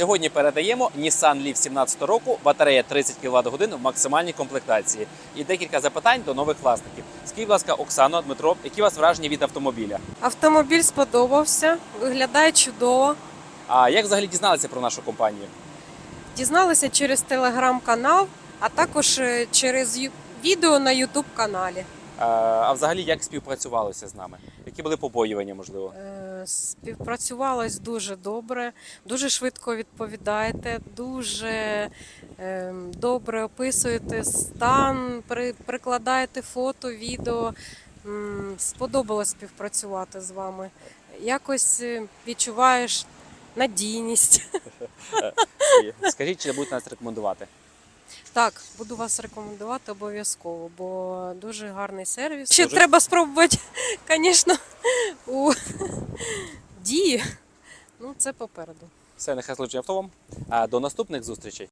Сьогодні передаємо Nissan Leaf 17 року, батарея 30 кВт годин в максимальній комплектації. І декілька запитань до нових власників. Скажіть, будь ласка, Оксано, Дмитро, які у вас враження від автомобіля? Автомобіль сподобався, виглядає чудово. А як взагалі дізналися про нашу компанію? Дізналися через телеграм-канал, а також е, через ю- відео на Ютуб каналі. А, а взагалі як співпрацювалося з нами? Які були побоювання, можливо? Е, Співпрацювалось дуже добре, дуже швидко відповідаєте, дуже е, добре описуєте стан, при, прикладаєте фото, відео. М, Сподобалось співпрацювати з вами. Якось е, відчуваєш надійність. Скажіть, чи будете нас рекомендувати? Так, буду вас рекомендувати обов'язково, бо дуже гарний сервіс. Ще Дуже- треба спробувати, звісно, у дії. Ну, це попереду. Все, нехай служить автовом. А до наступних зустрічей.